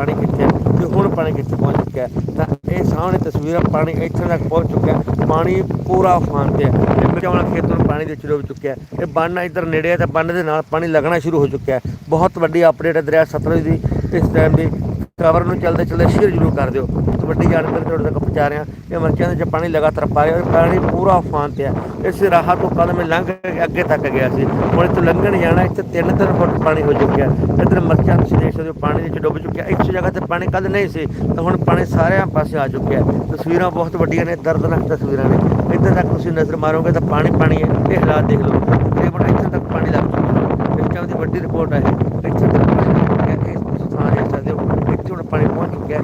ਪਾਣੀ ਕਿੱਥੇ ਹੈ? ਤੇ ਹੁਣ ਪਾਣੀ ਕਿੱਥੇ ਪਹੁੰਚ ਚੁੱਕਿਆ ਹੈ? ਤਾਂ ਇਹ ਸਾਹਮਣੇ ਤਸਵੀਰਾਂ ਪਾਣੀ ਇੱਥੇ ਤੱਕ ਪਹੁੰਚ ਚੁੱਕਿਆ ਹੈ। ਪਾਣੀ ਪੂਰਾ ਉਫਾਨ ਤੇ ਹੈ। ਇਹ ਮਿਰਚਾਂ ਖੇਤ ਨੂੰ ਪਾਣੀ ਦੇ ਵਿੱਚ ਡੁੱਬ ਚੁੱਕਿਆ ਹੈ। ਇਹ ਬੰਨ ਇੱਧਰ ਨੇੜੇ ਹੈ ਤਾਂ ਬੰਨ ਦੇ ਨਾਲ ਪਾਣੀ ਲੱਗਣਾ ਸ਼ੁਰੂ ਹੋ ਚੁੱਕਿਆ ਹੈ। ਬਹੁਤ ਵੱਡੀ ਅਪਡੇਟ ਹੈ ਦਰਿਆ ਸਤਲੁਜ ਦੀ, ਇਸ ਟਾਈਮ ਦੀ। ਖਬਰ ਨੂੰ ਚੱਲਦੇ ਚਲਦੇ ਸ਼ੇਅਰ ਜ਼ਰੂਰ ਕਰ ਦਿਓ। ਵੱਡੀ ਜਾਣਕਾਰੀ ਤੁਹਾਡੇ ਤੱਕ ਪਹੁੰਚਾ ਰਿਹਾ। ਇਹ ਮਰਕਿਆਂ ਦੇ ਵਿੱਚ ਪਾਣੀ ਲਗਾਤਾਰ ਪਾ ਰਿਹਾ। ਪਾਣੀ ਪੂਰਾ ਉਫਾਨ ਤੇ ਹੈ ਇਸ ਰਾਹ ਤੋਂ ਕਦਮ ਮੈਂ ਲੰਘ ਕੇ ਅੱਗੇ ਤੱਕ ਗਿਆ ਸੀ। ਹੁਣ ਇੱਥੋਂ ਲੰਘਣ ਜਾਣਾ, ਇੱਥੇ 3-3 ਫੁੱਟ ਪਾਣੀ ਹੋ ਚੁੱਕਿਆ। ਇੱਧਰ ਮਰਚਾਂ ਤੁਸੀਂ ਦੇਖ ਸਕਦੇ ਹੋ, ਪਾਣੀ ਦੇ ਵਿੱਚ ਡੁੱਬ ਚੁੱਕਿਆ। ਇੱਕ ਜਗ੍ਹਾ ਤੇ ਪਾਣੀ ਕੱਲ ਨਹੀਂ ਸੀ, ਤਾਂ ਹੁਣ ਪਾਣੀ ਸਾਰਿਆਂ ਪਾਸੇ ਆ ਚੁੱਕਿਆ ਤਸਵੀਰਾਂ ਬਹੁਤ ਵੱਡੀਆਂ ਨੇ, ਦਰਦਨਾਕ ਤਸਵੀਰਾਂ ਨੇ। ਇੱਧਰ ਤੱਕ ਤੁਸੀਂ ਨਜ਼ਰ ਮਾਰੋਗੇ ਤਾਂ ਪਾਣੀ ਪਾਣੀ ਹੈ। ਇਹ ਹਾਲਾਤ ਦੇਖ ਲਓ। ਤਕਰੀਬਨ ਇੱਥੇ ਤੱਕ ਪਾਣੀ ਲੱਗ ਚੁੱਕਿਆ। ਹੈ ਇਸ ਟਾਈਮ ਦੀ ਵੱਡੀ ਰਿਪੋਰਟ ਹੈ ਇਹ। ਇੱਥੇ ਤੱਕ ਪਾਣੀ ਲੱਗ ਚੁੱਕਿਆ ਹੈ। ਇਸ ਸਥਾਨ ਦੇਖ ਸਕਦੇ ਹੋ ਇੱਥੇ ਹੁਣ ਪਾਣੀ ਪਹੁੰਚ ਚੁੱਕਿਆ ਹੈ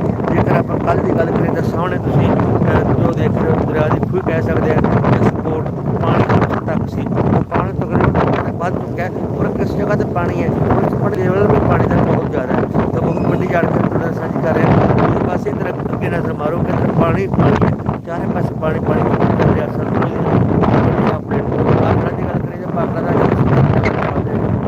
ਜੇਕਰ ਦੀ ਗੱਲ ਕਰੀਏ ਤਾਂ ਸਾਹਮਣੇ ਤੁਸੀਂ ਅਹ, ਜੋ ਦੇਖ ਰਹੇ ਹੋ ਦਰਿਆ ਦੀ ਖੂਹ ਕਹਿ ਸਕਦੇ ਆ ਸਪੋਰਟ ਪਾਣੀ ਤੱਕ ਸੀ। ਪਾਣੀ ਤਕਰੀਬਨ ਤੱਕ ਵੱਧ ਚੁੱਕਿਆ ਹੈ ਔਰ ਕਿਸ ਜਗ੍ਹਾ ਤੇ ਪਾਣੀ ਹੈ ਉਸ ਪਾਣੀ ਲੈਵਲ ਵੀ ਪਾਣੀ ਦਾ ਬਹੁਤ ਜ਼ਿਆਦਾ ਹੈ। ਤਾਂ ਬਹੁਤ ਵੱਡੀ ਜਾਣਕਾਰੀ ਤੁਹਾਡੇ ਨਾਲ ਸਾਂਝੀ ਕਰ ਰਿਹਾ ਹਾਂ। ਦੂਜੇ ਪਾਸੇ ਇੱਧਰ ਅੱਗੇ ਨਜ਼ਰ ਮਾਰੋ ਕਿ ਇੱਧਰ ਪਾਣੀ ਪਾਣੀ ਹੈ ਚਾਰੇ ਪਾਸੇ ਪਾਣੀ ਪਾਣੀ ਦਰਿਆ ਸਤਲੁਜ ਆਪਣੇ ਪਾਖੜਾ ਦੀ ਗੱਲ ਕਰੀਏ ਤਾਂ ਪਾਖੜਾ ਦਾ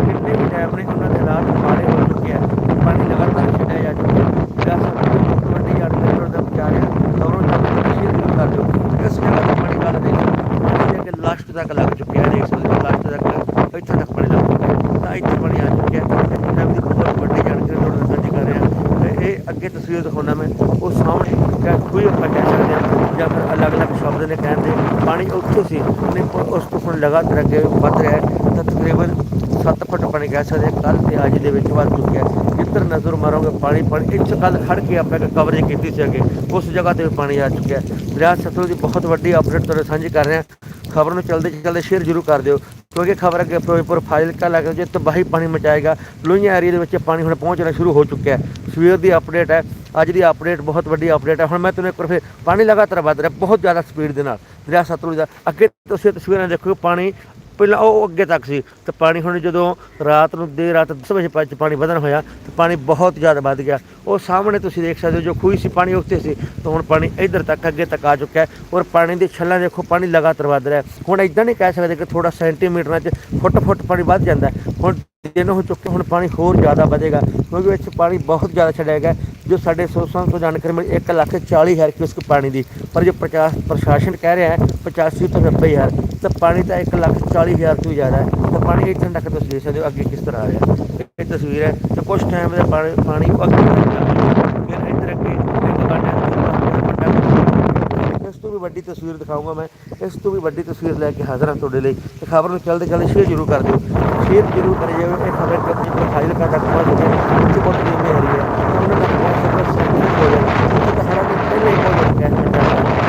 ਕਿੰਨੇ ਵੀ ਡੈਮ ਨੇ ਉਹਨਾਂ ਦੇ ਹਾਲਾਤ ਮਾੜੇ ਹੋ ਚੁੱਕੇ ਆ ਪਾਣੀ ਲਗਾਤਾਰ ਛੱਡਿਆ ਜਾ ਚੁੱਕਿਆ ਹੈ ਜਾਂ ਸਭ ਤੋਂ ਵੱਡੀ ਜਾਣਕਾਰੀ ਤੁਹਾਡੇ ਤੱਕ ਪਹੁੰਚਾ ਰਹੇ ਹਾਂ ਔਰ ਉਹ ਜਲਦੀ ਸ਼ੇਅਰ ਜ਼ਰੂਰ ਕਰ ਦਿਓ ਇਸ ਜਗ੍ਹਾ ਤੇ ਪਾਣੀ ਗੱਲ ਦੇਖੋ ਪਾਣੀ ਦੇ ਲਾਸਟ ਤੱਕ ਲੱਗ ਚੁੱਕਿਆ ਹੈ ਦੇਖ ਸਕਦੇ ਹੋ ਲਾਸਟ ਤੱਕ ਇੱਥੇ ਤੱਕ ਪਾਣੀ ਲੱਗ ਚੁੱਕਿਆ ਹੈ ਤਾਂ ਇੱਥੇ ਪਾਣੀ ਆ ਚੁੱਕਿਆ ਹੈ ਇਸ ਟਾਈਮ ਦੀ ਬਹੁਤ ਵੱਡੀ ਜਾਣਕਾਰੀ ਤੁਹਾਡੇ ਨਾਲ ਸਾਂਝੀ ਕਰ ਰਹੇ ਹਾਂ ਤੇ ਇਹ ਅੱਗੇ ਤਸਵੀਰ ਦਿਖਾਉਣਾ ਮੈਂ ਉਹ ਸਾਹਮਣੇ ਜਾਂ ਕੋਈ ਆਪਾਂ ਕਹਿ ਸਕਦੇ ਹਾਂ ਜਾਂ ਫਿਰ ਅਲੱਗ-ਅਲੱਗ ਸ਼ਬਦ ਨੇ ਕਹਿੰਦੇ ਪਾਣੀ ਉੱਥੋਂ ਸੀ। ਨਹੀਂ ਉਸ ਤੋਂ ਹੁਣ ਲਗਾਤਾਰ ਅੱਗੇ ਵੱਧ ਰਿਹਾ ਹੈ। ਤਾਂ ਤਕਰੀਬਨ 7 ਫੁੱਟ ਪਾਣੀ ਕਹਿ ਸਕਦੇ, ਕੱਲ ਤੇ ਅੱਜ ਦੇ ਵਿੱਚ ਵੱਧ ਚੁੱਕਿਆ ਹੈ। ਜਿੱਧਰ ਨਜ਼ਰ ਮਾਰੋਗੇ ਪਾਣੀ ਪਾਣੀ, ਇੱਕ ਕੱਲ ਖੜ ਕੇ ਆਪਾਂ ਇੱਕ ਕਵਰੇਜ ਕੀਤੀ ਸੀ ਅੱਗੇ, ਉਸ ਜਗ੍ਹਾ ਤੇ ਵੀ ਪਾਣੀ ਆ ਚੁੱਕਿਆ ਹੈ। ਦਰਿਆ ਸਤਲੁਜ ਦੀ ਬਹੁਤ ਵੱਡੀ ਅਪਡੇਟ ਤੁਹਾਡੇ ਸਾਂਝੀ ਕਰ ਰਿਹਾ ਖਬਰ ਨੂੰ ਚਲਦੇ ਚਲਦੇ ਸ਼ੇਅਰ ਜ਼ਰੂਰ ਕਰ ਦਿਓ। ਕਿਉਂਕਿ ਖਬਰ ਅੱਗੇ ਫਿਰੋਜ਼ਪੁਰ ਫਾਜ਼ਿਲਕਾ ਲੱਗ ਜੇ ਤਬਾਹੀ ਪਾਣੀ ਮਚਾਏਗਾ। ਲੋਹੀਆਂ ਏਰੀਆ ਦੇ ਵਿੱਚ ਪਾਣੀ ਹੁਣ ਪਹੁੰਚਣਾ ਸ਼ੁਰੂ ਹੋ ਚੁੱਕਿਆ ਹੈ। ਸਵੇਰ ਦੀ ਅਪਡੇਟ ਹੈ। ਅੱਜ ਦੀ ਅਪਡੇਟ ਬਹੁਤ ਵੱਡੀ ਅਪਡੇਟ ਹੈ। ਹੁਣ ਮੈਂ ਤੁਹਾਨੂੰ ਇੱਕ ਵਾਰ ਫਿਰ ਪਾਣੀ ਲਗਾਤਾਰ ਵੱਧ ਰਿਹਾ, ਬਹੁਤ ਜ਼ਿਆਦਾ ਸਪੀਡ ਦੇ ਨਾਲ। ਦਰਿਆ ਸਤਲੁਜ ਦਾ। ਅੱਗੇ ਤੁਸੀਂ ਤਸਵੀਰਾਂ ਦੇਖੋ ਪਾਣੀ ਪਹਿਲਾਂ ਉਹ ਅੱਗੇ ਤੱਕ ਸੀ, ਤੇ ਪਾਣੀ ਹੁਣ ਜਦੋਂ ਰਾਤ ਨੂੰ ਦੇਰ ਰਾਤ 10 ਵਜੇ ਪਾ- ਪਾਣੀ ਵਧਣ ਹੋਇਆ, ਤੇ ਪਾਣੀ ਬਹੁਤ ਜ਼ਿਆਦਾ ਵੱਧ ਗਿਆ। ਉਹ ਸਾਹਮਣੇ ਤੁਸੀਂ ਦੇਖ ਸਕਦੇ ਹੋ, ਜੋ ਖੂਹੀ ਸੀ, ਪਾਣੀ ਉੱਤੇ ਸੀ, ਤਾਂ ਹੁਣ ਪਾਣੀ ਇੱਧਰ ਤੱਕ ਅੱਗੇ ਤੱਕ ਆ ਚੁੱਕਾ ਹੈ ਔਰ ਪਾਣੀ ਦੀ ਛੱਲਾਂ ਦੇਖੋ, ਪਾਣੀ ਲਗਾਤਾਰ ਵੱਧ ਰਿਹਾ ਹੁਣ ਇਦਾਂ ਨਹੀਂ ਕਹਿ ਸਕਦੇ ਕਿ ਥੋੜਾ ਸੈਂਟੀਮੀਟਰਾਂ 'ਚ ਫੁੱਟ ਫੁੱਟ ਪਾਣੀ ਵੱਧ ਜਾਂਦਾ ਹੁਣ ਦਿਨ ਹੋ ਚੁੱਕੇ, ਹੁਣ ਪਾਣੀ ਹੋਰ ਜ਼ਿਆਦਾ ਵਧੇਗਾ, ਕਿਉਂਕਿ ਵਿੱਚ ਪਾਣੀ ਬਹੁਤ ਜ਼ਿਆਦਾ ਛੱਡਿਆ ਗਿਆ ਜੋ ਸਾਡੇ ਸੋਸਾਂ ਤੋਂ ਜਾਣਕਾਰੀ ਮਿਲੀ 1 ਲੱਖ 40 ਹਜ਼ਾਰ ਕਿਊਸਕ ਪਾਣੀ ਦੀ, ਪਰ ਜੋ ਪ੍ਰਚਾਰ ਪ੍ਰਸ਼ਾਸਨ ਕਹਿ ਰਿਹਾ ਹੈ 85 ਤੋਂ 90 ਹਜ਼ਾਰ, ਤਾਂ ਪਾਣੀ ਤਾਂ 1 ਲੱਖ 40 ਹਜ਼ਾਰ ਤੋਂ ਵੀ ਜ਼ਿਆਦਾ ਹੈ। ਤਾਂ ਪਾਣੀ ਇੱਥੇ ਤੱਕ ਤੁਸੀਂ ਦੇਖ ਸਕਦੇ ਹੋ ਅੱਗੇ ਕਿਸ ਤਰ੍ਹਾਂ ਆ ਰਿਹਾ ਇਹ ਤਸਵੀਰ ਹੈ ਤੇ ਕੁਝ ਟਾਈਮ ਦੇ ਪਾਣੀ ਪਾਣੀ ਅੱਗੇ ਫਿਰ ਇੱਧਰ ਅੱਗੇ ਇੱਕ ਗੱਡਾ ਇਸ ਤੋਂ ਵੀ ਵੱਡੀ ਤਸਵੀਰ ਦਿਖਾਊਂਗਾ ਮੈਂ। ਇਸ ਤੋਂ ਵੀ ਵੱਡੀ ਤਸਵੀਰ ਲੈ ਕੇ ਹਾਜ਼ਰ ਹਾਂ ਤੁਹਾਡੇ ਲਈ। ਤੇ ਖਬਰ ਨੂੰ ਚੱਲਦੇ ਚੱਲਦੇ ਸ਼ੇਅਰ ਜ਼ਰੂਰ ਕਰ ਦਿਓ। ਸ਼ੇਅਰ ਜ਼ਰੂਰ ਕਰਿਓ। ਇਹ ਖਬਰ ਕਿਉਂਕਿ ਪ੍ਰੋਫਾਈਲ ਕਾ ਤੱਕ ਪਹੁੰਚ ਗਈ ਹੈ ਰਹੀ ਹੈ ਉਹਨਾਂ ਤੱਕ ਪਹੁੰਚ ਸਕਦਾ ਸੈਂਟਰ ਹੋ ਜਾਏ ਉੱਥੇ ਤਾਂ ਸਾਰਾ ਦਿਨ ਪਹਿਲੇ ਹੀ ਹੋ ਗਿਆ ਹੈ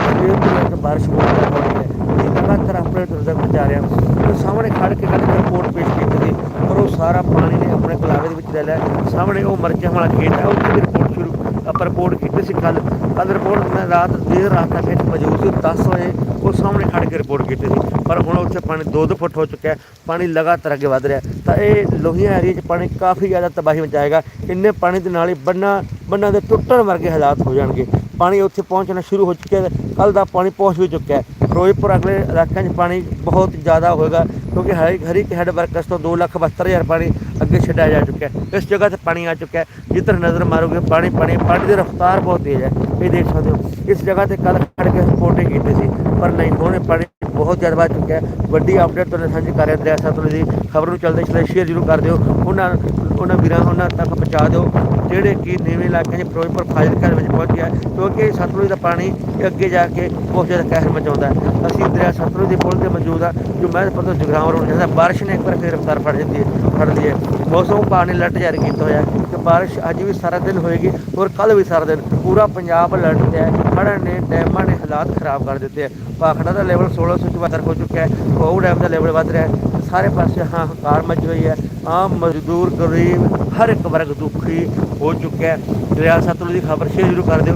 ਸਵੇਰ ਤੋਂ ਲੈ ਕੇ ਬਾਰਿਸ਼ ਹੋ ਰਹੀ ਹੈ। ਇਹ ਲਗਾਤਾਰ ਆਪਣੇ ਤੁਰ ਤੱਕ ਪਹੁੰਚਾ ਰਿਹਾ। ਉਹ ਸਾਹਮਣੇ ਖੜ ਕੇ ਕੱਲ ਰਿਪੋਰਟ ਪੇਸ਼ ਕੀਤੀ ਸੀ ਪਰ ਉਹ ਸਾਰਾ ਪਾਣੀ ਨੇ ਆਪਣੇ ਕਲਾਵੇ ਦੇ ਵਿੱਚ ਲੈ ਲਿਆ। ਸਾਹਮਣੇ ਉਹ ਮਰਚਾਂ ਵਾਲਾ ਖੇਤ ਹੈ। ਉੱਥੇ ਦੀ ਰਿਪੋਰਟ ਸ਼ੁਰੂ ਆਪਾਂ ਰਿਪੋਰਟ ਕੀਤੀ ਸੀ ਕੱਲ ਕੱਲ ਰਿਪੋਰਟ ਮੈਂ ਰਾਤ ਦੇਰ ਰਾਤ ਤੱਕ ਇੱਥੇ ਮੌਜੂਦ ਸੀ। 10 ਵਜੇ ਉਹ ਸਾਹਮਣੇ ਖੜ ਕੇ ਰਿਪੋਰਟ ਕੀਤੀ ਸੀ। ਪਰ ਹੁਣ ਉੱਥੇ ਪਾਣੀ 2-2 ਫੁੱਟ ਹੋ ਚੁੱਕਿਆ ਪਾਣੀ ਲਗਾਤਾਰ ਅੱਗੇ ਵਧ ਰਿਹਾ ਤਾਂ ਇਹ ਲੋਹੀਆਂ ਏਰੀਆ 'ਚ ਪਾਣੀ ਕਾਫੀ ਜ਼ਿਆਦਾ ਤਬਾਹੀ ਮਚਾਏਗਾ। ਇੰਨੇ ਪਾਣੀ ਦੇ ਨਾਲ ਹੀ ਬੰਨਾ ਬੰਨਾਂ ਦੇ ਟੁੱਟਣ ਵਰਗੇ ਹਾਲਾਤ ਹੋ ਜਾਣਗੇ। ਪਾਣੀ ਉੱਥੇ ਪਹੁੰਚਣਾ ਸ਼ੁਰੂ ਹੋ ਚੁੱਕਿਆ ਹੈ ਕੱਲ ਦਾ ਪਾਣੀ ਪਹੁੰਚ ਵੀ ਚੁੱਕਿਆ ਹੈ। ਫਿਰੋਜ਼ਪੁਰ ਅਗਲੇ ਇਲਾਕਿਆਂ 'ਚ ਪਾਣੀ ਬਹੁਤ ਜ਼ਿਆਦਾ ਹੋਏਗਾ ਕਿਉਂਕਿ ਹਰ ਹਰ ਇੱਕ ਹੈਡ ਵਰਕਰਸ ਤੋਂ 272000 ਪਾਣੀ ਅੱਗੇ ਛੱਡਿਆ ਜਾ ਚੁੱਕਿਆ ਹੈ। ਇਸ ਜਗ੍ਹਾ ਤੇ ਪਾਣੀ ਆ ਚੁੱਕਿਆ ਹੈ। ਜਿੱਧਰ ਨਜ਼ਰ ਮਾਰੋਗੇ, ਪਾਣੀ ਪਾਣੀ ਪਾਣੀ ਦੀ ਰਫ਼ਤਾਰ ਬਹੁਤ ਤੇਜ਼ ਹੈ। ਇਹ ਦੇਖ ਸਕਦੇ ਹੋ। ਇਸ ਜਗ੍ਹਾ ਤੇ ਕੱਲ ਖੜ ਕੇ ਰਿਪੋਰਟਿੰਗ ਕੀਤੀ ਸੀ, ਪਰ ਨਹੀਂ, ਹੁਣ ਪਾਣੀ ਬਹੁਤ ਜ਼ਿਆਦਾ ਵੱਧ ਚੁੱਕਿਆ ਹੈ। ਵੱਡੀ ਅਪਡੇਟ ਤੁਹਾਨੂੰ ਸਾਂਝੀ ਕਰ ਰਿਹਾ ਦਰਿਆ ਸਤਲੁਜ ਦੀ ਖਬਰ ਨੂੰ ਚੱਲਦੇ ਚਲਦੇ ਸ਼ੇਅਰ ਜ਼ਰੂਰ ਕਰ ਦਿਓ। ਉਹਨਾਂ ਉਹਨਾਂ ਵੀਰਾਂ ਉਹਨਾਂ ਤੱਕ ਪਹੁੰਚਾ ਦਿਓ। ਜਿਹੜੇ ਕਿ ਨੀਵੇਂ ਇਲਾਕਿਆਂ 'ਚ ਫਿਰੋਜ਼ਪੁਰ ਫਾਜ਼ਿਲਕਾ ਦੇ ਵਿੱਚ ਪਹੁੰਚ ਗਿਆ ਕਿਉਂਕਿ ਸਤਲੁਜ ਦਾ ਪਾਣੀ ਅੱਗੇ ਜਾ ਕੇ ਬਹੁਤ ਜ਼ਿਆਦਾ ਕਹਿਰ ਮਚਾਉਂਦਾ ਅਸੀਂ ਦਰਿਆ ਸਤਲੁਜ ਦੇ ਪੁਲ ਤੇ ਮੌਜੂਦ ਹਾਂ, ਜੋ ਮਹਿਦਪੁਰ ਤੋਂ ਜਗਰਾਉਂ ਰੋਡ ਜਾਂਦਾ, ਬਾਰਿਸ਼ ਨੇ ਇੱਕ ਵਾਰ ਫੇਰ ਰਫ਼ਤਾਰ ਫੜ ਜਾਂਦੀ ਹੈ ਫੜਦੀ ਹੈ। ਮੌਸਮ ਪਾਣੀ ਨੇ ਅਲਰਟ ਜਾਰੀ ਕੀਤਾ ਹੋਇਆ ਹੈ ਬਾਰਿਸ਼ ਅੱਜ ਵੀ ਸਾਰਾ ਦਿਨ ਹੋਏਗੀ ਔਰ ਕੱਲ ਵੀ ਸਾਰਾ ਦਿਨ, ਪੂਰਾ ਪੰਜਾਬ ਅਲਰਟ ਤੇ ਹੈ। ਹੜ੍ਹਾਂ ਨੇ, ਡੈਮਾਂ ਨੇ ਹਾਲਾਤ ਖਰਾਬ ਕਰ ਦਿੱਤੇ ਹੈ ਭਾਖੜਾ ਦਾ ਲੈਵਲ 1674 ਹੋ ਚੁੱਕਿਆ ਹੈ। ਕੋਹ ਡੈਮ ਦਾ ਲੈਵਲ ਵੱਧ ਰਿਹਾ ਹੈ। ਸਾਰੇ ਪਾਸੇ ਹਾਂ, ਹੰਕਾਰ ਮਚ ਹੋਈ ਹੈ। ਆਮ ਮਜ਼ਦੂਰ, ਗਰੀਬ, ਹਰ ਇੱਕ ਵਰਗ ਦੁਖੀ ਹੋ ਚੁੱਕਿਆ ਹੈ। ਦਰਿਆ ਸਤਲੁਜ ਦੀ ਖਬਰ ਸ਼ੇਅਰ ਜ਼ਰੂਰ ਕਰ ਦਿਓ।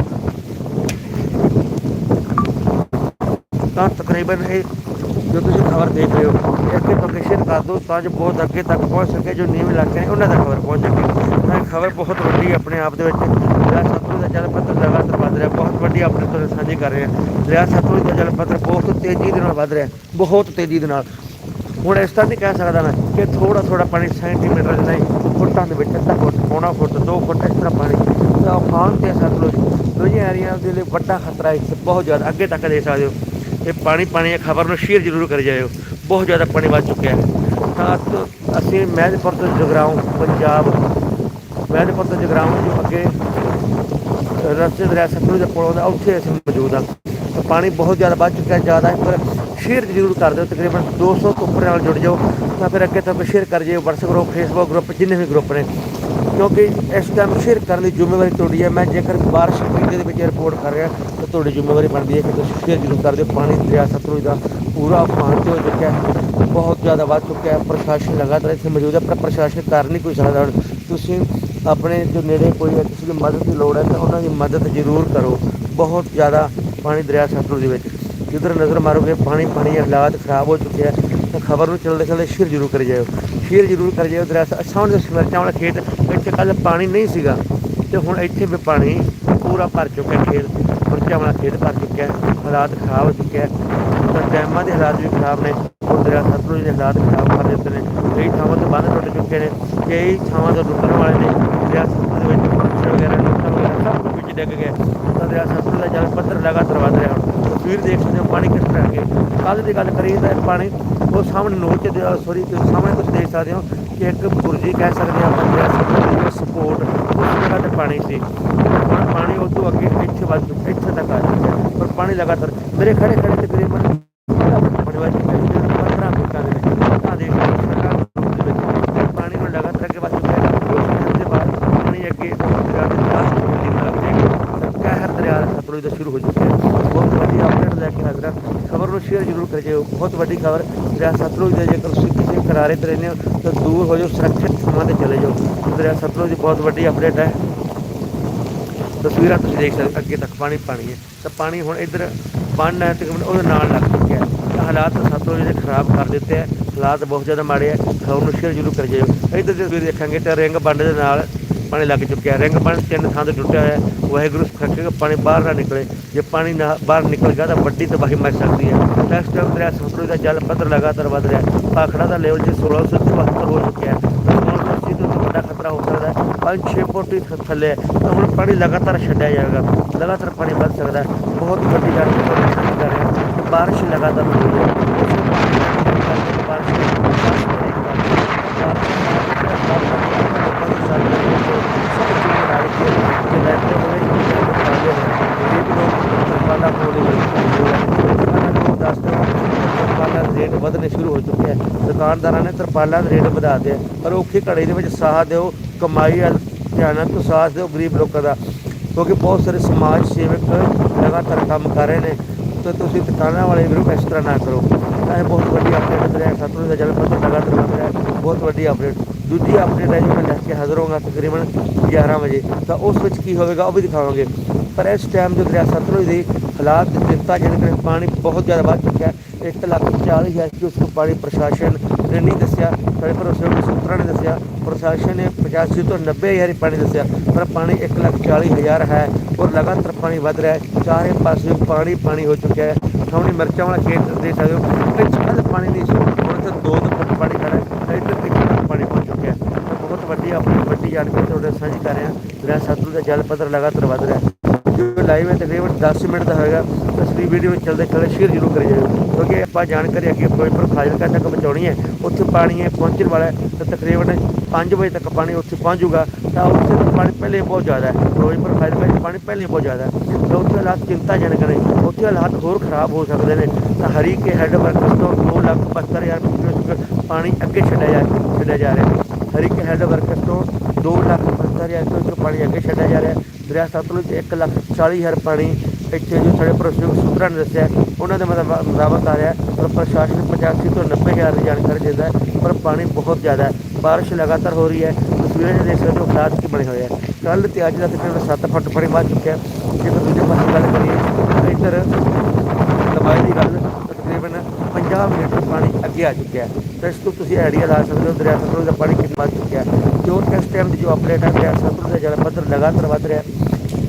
ਤਾਂ ਤਕਰੀਬਨ ਇਹ ਜੋ ਤੁਸੀਂ ਖਬਰ ਦੇਖ ਰਹੇ ਹੋ ਇੱਥੇ ਅੱਗੇ ਸ਼ੇਅਰ ਕਰ ਦਿਓ ਤਾਂ ਜੋ ਬਹੁਤ ਅੱਗੇ ਤੱਕ ਪਹੁੰਚ ਸਕੇ, ਜੋ ਨੀਵੇਂ ਇਲਾਕੇ ਨੇ, ਉਹਨਾਂ ਤੱਕ ਖਬਰ ਪਹੁੰਚ ਸਕੇ। ਤਾਂ ਇਹ ਖਬਰ ਬਹੁਤ ਵੱਡੀ ਹੈ ਆਪਣੇ ਆਪ ਦੇ ਵਿੱਚ। ਦਰਿਆ ਸਤਲੁਜ ਦਾ ਜਲ ਪੱਧਰ ਲਗਾਤਾਰ ਵੱਧ ਰਿਹਾ, ਬਹੁਤ ਵੱਡੀ ਆਪਣੇ ਤੋਂ ਸਾਂਝੀ ਕਰ ਰਹੇ ਹਾਂ। ਦਰਿਆ ਸਤਲੁਜ ਦਾ ਜਲ ਪੱਧਰ ਬਹੁਤ ਤੇਜ਼ੀ ਦੇ ਨਾਲ ਵੱਧ ਰਿਹਾ, ਬਹੁਤ ਤੇਜ਼ੀ ਦੇ ਨਾਲ। ਹੁਣ ਇਸ ਤਰ੍ਹਾਂ ਨਹੀਂ ਕਹਿ ਸਕਦਾ ਮੈਂ ਕਿ ਥੋੜਾ ਥੋੜਾ ਪਾਣੀ ਸੈਂਟੀਮੀਟਰ ਦੇ ਨਹੀਂ, ਫੁੱਟਾਂ ਦੇ ਵਿੱਚ ਅੱਧਾ ਫੁੱਟ, ਪੌਣਾ ਫੁੱਟ 2 ਫੁੱਟ ਇਸ ਤਰ੍ਹਾਂ ਪਾਣੀ। ਦਾ ਉਫਾਨ ਤੇ ਸਤਲੁਜ ਦੋਵੇਂ ਏਰੀਆ ਦੇ ਲਈ ਵੱਡਾ ਖਤਰਾ ਹੈ ਬਹੁਤ ਜ਼ਿਆਦਾ ਅੱਗੇ ਤੱਕ ਦੇ ਸਕਦੇ ਹੋ। ਇਹ ਪਾਣੀ ਪਾਣੀ ਹੈ ਖਬਰ ਨੂੰ ਸ਼ੇਅਰ ਜ਼ਰੂਰ ਕਰ ਜਾਇਓ। ਬਹੁਤ ਜ਼ਿਆਦਾ ਪਾਣੀ ਵੱਧ ਚੁੱਕਿਆ ਹੈ। ਤਾਂ ਅਸੀਂ ਮਹਿਦਪੁਰ ਤੋਂ ਜਗਰਾਉਂ, ਪੰਜਾਬ। ਮਹਿਦਪੁਰ ਤੋਂ ਜਗਰਾਉਂ ਜੋ ਅੱਗੇ ਰਸਤੇ ਦਰਿਆ ਸਤਲੁਜ ਦੇ ਪੁਲ ਆਉਂਦਾ ਉੱਥੇ ਅਸੀਂ ਮੌਜੂਦ ਹਾਂ। ਤਾਂ ਪਾਣੀ ਬਹੁਤ ਜ਼ਿਆਦਾ ਵੱਧ ਚੁੱਕਿਆ ਜ਼ਿਆਦਾ ਹੈ ਪਰ ਸ਼ੇਅਰ ਜ਼ਰੂਰ ਕਰ ਦਿਓ, ਤਕਰੀਬਨ 200 ਤੋਂ ਉੱਪਰ ਨਾਲ ਜੁੜ ਜਾਓ। ਤਾਂ ਫਿਰ ਅੱਗੇ ਤੱਕ ਸ਼ੇਅਰ ਕਰ ਜਿਓ, WhatsApp ਗਰੁੱਪ Facebook ਗਰੁੱਪ ਜਿੰਨੇ ਵੀ ਗਰੁੱਪ ਨੇ। ਕਿਉਂਕਿ ਇਸ ਟਾਈਮ ਸ਼ੇਅਰ ਕਰਨ ਦੀ ਜ਼ਿੰਮੇਵਾਰੀ ਤੁਹਾਡੀ ਹੈ। ਮੈਂ ਜੇਕਰ ਬਾਰਿਸ਼ ਮਹੀਨੇ ਦੇ ਵਿੱਚ ਰਿਪੋਰਟ ਕਰ ਰਿਹਾ, ਤਾਂ ਤੁਹਾਡੀ ਜ਼ਿੰਮੇਵਾਰੀ ਬਣਦੀ ਹੈ ਕਿ ਤੁਸੀਂ ਸ਼ੇਅਰ ਜ਼ਰੂਰ ਕਰ ਦਿਓ। ਪਾਣੀ ਦਰਿਆ ਸਤਲੁਜ ਦਾ ਪੂਰਾ ਉਫਾਨ ਤੇ ਹੋ ਚੁੱਕਿਆ ਬਹੁਤ ਜ਼ਿਆਦਾ ਵੱਧ ਚੁੱਕਿਆ ਹੈ। ਪ੍ਰਸ਼ਾਸਨ ਲਗਾਤਾਰ ਇੱਥੇ ਮੌਜੂਦ ਹੈ, ਪਰ ਪ੍ਰਸ਼ਾਸਨ ਕਰ ਨਹੀਂ ਕੋਈ ਸਕਦਾ। ਤੁਸੀਂ ਆਪਣੇ ਜੋ ਨੇੜੇ ਕੋਈ ਹੈ, ਕਿਸੇ ਦੀ ਮਦਦ ਦੀ ਲੋੜ ਹੈ, ਤਾਂ ਉਹਨਾਂ ਦੀ ਮਦਦ ਜ਼ਰੂਰ ਕਰੋ। ਬਹੁਤ ਜ਼ਿਆਦਾ ਪਾਣੀ ਦਰਿਆ ਸਤਲੁਜ ਦੇ ਵਿੱਚ। ਜਿੱਧਰ ਨਜ਼ਰ ਮਾਰੋਗੇ, ਪਾਣੀ ਪਾਣੀ ਹਾਲਾਤ ਖਰਾਬ ਹੋ ਚੁੱਕੇ ਹੈ ਤਾਂ ਖਬਰ ਨੂੰ ਚੱਲਦੇ ਚੱਲਦੇ ਸ਼ੇਅਰ ਜ਼ਰੂਰ ਕਰ ਜਾਇਓ। ਸ਼ੇਅਰ ਜ਼ਰੂਰ ਕਰ ਜਾਇਓ, ਦਰਿਆ ਸ- ਸਾਹਮਣੇ ਸਮਰਚਾਂ ਵਾਲਾ ਖੇਤ, ਇੱਥੇ ਕੱਲ ਪਾਣੀ ਨਹੀਂ ਸੀਗਾ। ਤੇ ਹੁਣ ਇੱਥੇ ਵੀ ਪਾਣੀ ਪੂਰਾ ਭਰ ਚੁੱਕਿਆ ਖੇਤ ਮਿਰਚਾਂ ਵਾਲਾ ਖੇਤ ਭਰ ਚੁੱਕਿਆ, ਹਾਲਾਤ ਖਰਾਬ ਹੋ ਚੁੱਕਿਆ ਹੈ ਤਾਂ ਡੈਮਾਂ ਦੇ ਹਾਲਾਤ ਵੀ ਖਰਾਬ ਨੇ ਔਰ ਸਤਲੁਜ ਦੇ ਹਾਲਾਤ ਖਰਾਬ ਕਰ ਦਿੱਤੇ ਨੇ। ਕਈ ਥਾਵਾਂ ਤੋਂ ਬੰਦ ਟੁੱਟ ਚੁੱਕੇ ਨੇ, ਕਈ ਥਾਵਾਂ ਤੋਂ ਟੁੱਟਣ ਵਾਲੇ ਨੇ। ਦਰਿਆ ਸਤਲੁਜ ਦੇ ਵਿੱਚ ਪੱਥਰ ਵਗੈਰਾ ਨੁਕਸਾਨ ਵਗੈਰਾ ਸਭ ਕੁਝ ਵਿੱਚ ਡਿੱਗ ਗਿਆ ਤਾਂ ਦਰਿਆ ਸਤਲੁਜ ਦਾ ਜਲ ਪੱਧਰ ਲਗਾਤਾਰ ਵਧ ਰਿਹਾ। ਹੁਣ ਤਸਵੀਰ ਦੇਖ ਸਕਦੇ ਹੋ ਪਾਣੀ ਕਿਸ ਤਰ੍ਹਾਂ ਅੱਗੇ ਕੱਲ ਦੀ ਗੱਲ ਕਰੀਏ ਤਾਂ ਪਾਣੀ ਉਹ ਸਾਹਮਣੇ ਨੋਚ ਦੇ ਸੋਰੀ ਸਾਹਮਣੇ ਤੁਸੀਂ ਦੇਖ ਸਕਦੇ ਹੋ ਕਿ ਇੱਕ ਬੁਰਜੀ ਕਹਿ ਸਕਦੇ ਹਾਂ ਆਪਾਂ ਦਰਿਆ ਸਤਲੁਜ ਦੀ ਸਪੋਰਟ ਉਸ ਜਗ੍ਹਾ ਤੇ ਪਾਣੀ ਸੀ। ਹੁਣ ਪਾਣੀ ਉਹ ਤੋਂ ਅੱਗੇ ਇੱਥੇ ਵੱਧ ਚੁੱਕਾ, ਇੱਥੇ ਤੱਕ ਆ ਚੁੱਕਿਆ। ਪਾਣੀ ਲਗਾਤਾਰ ਮੇਰੇ ਖੜੇ ਖੜੇ ਤਕਰੀਬਨ ਪਾਣੀ ਵੱਧ ਚੁੱਕਿਆ ਹੈ 15 ਫੁੱਟਾਂ ਦੇ ਵਿੱਚ ਆ ਦੇਖ ਸਰਕਾਰ ਦੇ ਵਿੱਚ ਪਾਣੀ ਨੂੰ ਲਗਾਤਾਰ ਅੱਗੇ ਵੱਧ ਚੁੱਕਿਆ ਹੈ। ਦੇ ਬਾਅਦ ਪਾਣੀ ਅੱਗੇ ਦਰਿਆ ਦੇ ਲਾਸਟ ਦੀ ਤਰਫ ਇੱਕ ਕਹਿਰ ਦਰਿਆ ਸਤਲੁਜ ਦਾ ਸ਼ੁਰੂ ਹੋ ਚੁੱਕਿਆ ਹੈ। ਬਹੁਤ ਵੱਡੀ ਅਪਡੇਟ ਲੈ ਕੇ ਹਾਜ਼ਰ ਖਬਰ ਨੂੰ ਸ਼ੇਅਰ ਜ਼ਰੂਰ ਕਰਿਓ। ਬਹੁਤ ਵੱਡੀ ਖਬਰ। ਦਰਿਆ ਸਤਲੁਜ ਦੇ ਜੇਕਰ ਤੁਸੀਂ ਕਿਸੇ ਕਿਨਾਰੇ ਤੇ ਰਹਿੰਦੇ ਹੋ, ਤਾਂ ਦੂਰ ਹੋ ਜਾਓ, ਸੁਰੱਖਿਅਤ ਥਾਵਾਂ ਤੇ ਚਲੇ ਜਾਓ। ਦਰਿਆ ਸਤਲੁਜ ਦੀ ਬਹੁਤ ਵੱਡੀ ਅਪਡੇਟ ਹੈ। ਤਸਵੀਰਾਂ ਤੁਸੀਂ ਦੇਖ ਸਕਦੇ ਹੋ, ਅੱਗੇ ਤੱਕ ਪਾਣੀ ਪਾਣੀ ਹੈ। ਤਾਂ ਪਾਣੀ ਹੁਣ ਇੱਧਰ ਬੰਨ ਹੈ ਤਕਰੀਬਨ ਉਹਦੇ ਨਾਲ ਲੱਗ ਚੁੱਕਿਆ ਹੈ। ਤਾਂ ਹਾਲਾਤ ਸਤਲੁਜ ਜਿਹੜੇ ਖਰਾਬ ਕਰ ਦਿੱਤੇ ਹੈ। ਹਾਲਾਤ ਬਹੁਤ ਜ਼ਿਆਦਾ ਮਾੜੇ ਹੈ। ਖਬਰ ਨੂੰ ਸ਼ੇਅਰ ਜ਼ਰੂਰ ਕਰ ਜਾਇਓ ਇੱਧਰ ਤਸਵੀਰ ਦੇਖਾਂਗੇ ਤਾਂ ਰਿੰਗ ਬੰਨ ਦੇ ਨਾਲ ਪਾਣੀ ਲੱਗ ਚੁੱਕਿਆ ਰਿੰਗ ਬੰਨ ਤਿੰਨ ਥਾਂ ਤੇ ਟੁੱਟਿਆ ਹੋਇਆ ਵਾਹਿਗੁਰੂ ਸੁਖਾਕੇ ਪਾਣੀ ਬਾਹਰ ਨਾ ਨਿਕਲੇ। ਜੇ ਪਾਣੀ ਨਾ ਬਾਹਰ ਨਿਕਲ ਗਿਆ ਤਾਂ ਵੱਡੀ ਤਬਾਹੀ ਮਚ ਸਕਦੀ ਹੈ। ਤਾਂ ਟਾਈਮ ਦਰਿਆ ਸਤਲੁਜ ਦਾ ਜਲ ਪੱਧਰ ਲਗਾਤਾਰ ਵਧ ਰਿਹਾ ਹੈ। ਭਾਖੜਾ ਦਾ ਲੈਵਲ ਜੀ 1674 ਹੋ ਚੁੱਕਿਆ ਹੈ ਤਾਂ 1680 ਤੋਂ ਵੱਡਾ ਖਤਰਾ ਹੋ ਸਕਦਾ ਹੈ 5-6 ਫੁੱਟ ਹੀ ਥ- ਥੱਲੇ ਹੈ ਤਾਂ ਹੁਣ ਪਾਣੀ ਲਗਾਤਾਰ ਛੱਡਿਆ ਜਾਏਗਾ ਲਗਾਤਾਰ ਪਾਣੀ ਵੱਧ ਸਕਦਾ ਹੈ ਬਹੁਤ ਵੱਡੀ ਜਾਣਕਾਰੀ ਤੁਹਾਨੂੰ ਸਾਂਝੀ ਕਰ ਰਿਹਾ ਹਾਂ ਕਿ ਬਾਰਿਸ਼ ਲਗਾਤਾਰ ਹੋ ਰਹੀ ਹੈ ਉਸ ਕਰਕੇ ਬਾਰਿਸ਼ ਰੇਟ ਵਧਣੇ ਸ਼ੁਰੂ ਹੋ ਚੁੱਕੇ ਹੈ ਦੁਕਾਨਦਾਰਾਂ ਨੇ ਤਰਪਾਲਾਂ ਦੇ ਰੇਟ ਵਧਾ ਦਿੱਤੇ ਪਰ ਔਖੀ ਘੜੀ ਦੇ ਵਿੱਚ ਸਾਥ ਦਿਓ, ਕਮਾਈ ਵੱਲ ਧਿਆਨ ਨਾਲ ਤੋਂ ਸਾਥ ਦਿਓ ਗਰੀਬ ਲੋਕਾਂ ਦਾ। ਕਿਉਂਕਿ ਬਹੁਤ ਸਾਰੇ ਸਮਾਜ ਸੇਵਕ ਲਗਾਤਾਰ ਕੰਮ ਕਰ ਰਹੇ ਨੇ। ਤਾਂ ਤੁਸੀਂ ਦੁਕਾਨਾਂ ਵਾਲੇ ਵੀਰੋ ਇਸ ਤਰ੍ਹਾਂ ਨਾ ਕਰੋ। ਤਾਂ ਇਹ ਬਹੁਤ ਵੱਡੀ ਅਪਡੇਟ ਹੈ। ਸਤਲੁਜ ਦਾ ਜਲ ਪੱਧਰ ਲਗਾਤਾਰ ਵਧ ਰਿਹਾ ਬਹੁਤ ਵੱਡੀ ਅਪਡੇਟ ਦੂਜੀ ਅਪਡੇਟ ਹੈ ਜੋ, ਮੈਂ ਲੈ ਕੇ ਹਾਜ਼ਰ ਹੋਵਾਂਗਾ ਤਕਰੀਬਨ 11 ਵਜੇ। ਤਾਂ ਉਸ ਵਿੱਚ ਕੀ ਹੋਵੇਗਾ, ਉਹ ਵੀ ਦਿਖਾਵਾਂਗੇ। ਪਰ ਇਸ ਟਾਈਮ ਜੋ ਦਰਿਆ ਸਤਲੁਜ ਦੇ ਹਾਲਾਤ ਦੀ ਚਿੰਤਾ ਜਨਕ ਪਾਣੀ ਬਹੁਤ ਜ਼ਿਆਦਾ ਵੱਧ ਚੁੱਕਿਆ ਹੈ। ਇੱਕ ਲੱਖ ਚਾਲੀ ਹਜ਼ਾਰ ਉਸ ਕਿਊਸਕ ਪਾਣੀ ਪ੍ਰਸ਼ਾਸਨ ਨੇ ਨਹੀਂ ਦੱਸਿਆ। ਸਾਡੇ ਭਰੋਸੇ ਸੂਤਰਾਂ ਨੇ ਦੱਸਿਆ। ਪ੍ਰਸ਼ਾਸਨ ਨੇ 85 ਤੋਂ 90 ਹਜ਼ਾਰ ਹੀ ਪਾਣੀ ਦੱਸਿਆ। ਪਰ ਪਾਣੀ ਇੱਕ ਲੱਖ ਚਾਲੀ ਹਜ਼ਾਰ ਹੈ ਔਰ ਲਗਾਤਾਰ ਪਾਣੀ ਵੱਧ ਰਿਹਾ ਹੈ। ਚਾਰੇ ਪਾਸੇ ਪਾਣੀ ਪਾਣੀ ਹੋ ਚੁੱਕਿਆ ਹੈ। ਸਾਹਮਣੇ ਮਿਰਚਾਂ ਵਾਲਾ ਖੇਤ ਦੇ ਸਕਦੇ ਹੋ। ਕਿ ਕੱਲ ਪਾਣੀ ਨਹੀਂ ਸੀ। ਹੁਣ ਤੇ ਦੋ ਦੋ ਫੁੱਟ ਪਾਣੀ ਖੜਾ ਹੈ। ਇੱਧਰ ਕਿੰਨਾ ਤੱਕ ਪਾਣੀ ਪਹੁੰਚ ਚੁੱਕਿਆ ਹੈ। ਬਹੁਤ ਵੱਡੀ ਆਪਣੀ ਵੱਡੀ ਜਾਣਕਾਰੀ ਤੁਹਾਡੇ ਨਾਲ ਸਾਂਝੀ ਕਰ ਰਿਹਾ ਜਿਹੜਾ ਦਰਿਆ ਸਤਲੁਜ ਦਾ ਜਲ ਪੱਧਰ ਲਗਾਤਾਰ ਵੱਧ ਰਿਹਾ ਹੈ। ਜੋ ਲਾਈਵ ਹੈ, ਤਕਰੀਬਨ 10 ਮਿੰਟ ਦਾ ਹੋਏਗਾ। ਤਸਵੀਰ ਵੀਡੀਓ ਵਿੱਚ ਚੱਲਦੇ ਚੱਲਦੇ ਸ਼ੇਅਰ ਜ਼ਰੂਰ ਕਰੀ ਜਾਇਓ। ਕਿਉਂਕਿ ਆਪਾਂ ਜਾਣਕਾਰੀ ਅੱਗੇ ਫਿਰੋਜ਼ਪੁਰ ਫਾਜ਼ਿਲਕਾ ਤੱਕ ਪਹੁੰਚਾਉਣੀ ਹੈ, ਉੱਥੇ ਪਾਣੀ ਹੈ ਪਹੁੰਚਣ ਵਾਲਾ ਹੈ। ਤਾਂ ਤਕਰੀਬਨ 5 ਵਜੇ ਤੱਕ ਪਾਣੀ ਉੱਥੇ ਪਹੁੰਚੂਗਾ। ਤਾਂ ਉੱਥੇ ਤਾਂ ਪਾਣੀ ਪਹਿਲੇ ਬਹੁਤ ਜ਼ਿਆਦਾ ਹੈ। ਫਿਰੋਜ਼ਪੁਰ ਫਾਜ਼ਿਲਕਾ 'ਚ ਪਾਣੀ ਪਹਿਲੇ ਬਹੁਤ ਜ਼ਿਆਦਾ ਹੈ। ਤਾਂ ਉੱਥੇ ਹਾਲਾਤ ਚਿੰਤਾਜਨਕ ਨੇ। ਉੱਥੇ ਹਾਲਾਤ ਹੋਰ ਖਰਾਬ ਹੋ ਸਕਦੇ ਨੇ। ਤਾਂ ਹਰੀਕੇ ਹੈੱਡ ਵਰਕਰ ਤੋਂ 2 ਲੱਖ 75 ਹਜ਼ਾਰ ਕਿਊਸਕ ਪਾਣੀ ਅੱਗੇ ਛੱਡਿਆ ਜਾ ਛੱਡਿਆ ਜਾ ਰਿਹਾ ਹੈ। ਹਰੀਕੇ ਹੈੱਡ ਵਰਕਰ ਤੋਂ 2 ਲੱਖ 75 ਹਜ਼ਾਰ ਕਿਊਸਕ ਪਾਣੀ ਅੱਗੇ ਛੱਡਿਆ ਜਾ ਰਿਹਾ ਹੈ। ਦਰਿਆ ਸਤਲੁਜ 'ਚ 1 ਲੱਖ 40 ਹਜ਼ਾਰ ਪਾਣੀ ਇੱਥੇ ਜੋ ਸਾਡੇ ਭਰੋਸੇਯੋਗ ਸੂਤਰਾਂ ਨੇ ਦੱਸਿਆ, ਉਹਨਾਂ ਦੇ ਮੁਤਾਬਕ ਮੁਤਾਬਕ ਆ ਰਿਹਾ ਪਰ ਪ੍ਰਸ਼ਾਸਨ 85 ਤੋਂ 90 ਹਜ਼ਾਰ ਦੀ ਜਾਣਕਾਰੀ ਦਿੰਦਾ ਪਰ ਪਾਣੀ ਬਹੁਤ ਜ਼ਿਆਦਾ ਹੈ। ਬਾਰਿਸ਼ ਲਗਾਤਾਰ ਹੋ ਰਹੀ ਹੈ, ਤਸਵੀਰਾਂ 'ਚ ਦੇਖ ਸਕਦੇ ਹੋ ਹਾਲਾਤ ਕੀ ਬਣੇ ਹੋਏ ਆ। ਕੱਲ ਤੇ ਅੱਜ ਦਾ ਤਕਰੀਬਨ 7 ਫੁੱਟ ਪਾਣੀ ਵੱਧ ਚੁੱਕਿਆ ਜੇਕਰ ਦੂਜੇ ਪਾਸੇ ਗੱਲ ਕਰੀਏ ਤਾਂ ਇੱਧਰ ਲੰਬਾਈ ਦੀ ਗੱਲ ਤਕਰੀਬਨ 50 ਮੀਟਰ ਪਾਣੀ ਅੱਗੇ ਆ ਚੁੱਕਿਆ ਤਾਂ ਇਸ ਤੋਂ ਤੁਸੀਂ ਆਈਡੀਆ ਲਾ ਸਕਦੇ ਹੋ, ਦਰਿਆ ਸਤਲੁਜ ਦਾ ਪਾਣੀ ਕਿੰਨਾ ਵੱਧ ਚੁੱਕਿਆ ਜੋ ਇਸ ਟਾਈਮ ਦੀ ਜੋ ਅਪਡੇਟ ਹੈ ਦਰਿਆ ਸਤਲੁਜ ਦਾ ਜਲ ਪੱਧਰ ਲਗਾਤਾਰ ਵੱਧ ਰਿਹਾ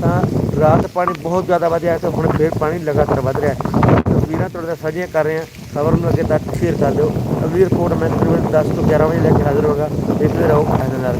ਤਾਂ ਰਾਤ ਪਾਣੀ ਬਹੁਤ ਜ਼ਿਆਦਾ ਵਧਿਆ ਹੈ ਤੇ ਹੁਣ ਫਿਰ ਪਾਣੀ ਲਗਾਤਾਰ ਵਧ ਰਿਹਾ ਤਸਵੀਰਾਂ ਤੁਹਾਡੇ ਨਾਲ ਸਾਂਝੀਆਂ ਕਰ ਰਹੇ ਹਾਂ। ਖਬਰ ਨੂੰ ਅੱਗੇ ਤੱਕ ਸ਼ੇਅਰ ਕਰ ਦਿਓ। ਅਗਲੀ ਰਿਪੋਰਟ ਮੈਂ ਤਕਰੀਬਨ 10 ਤੋਂ 11 ਵਜੇ ਲੈ ਕੇ ਹਾਜ਼ਰ ਹੋਵਾਂਗਾ। ਦੇਖਦੇ ਰਹੋ ਐਨਐਲਆਰ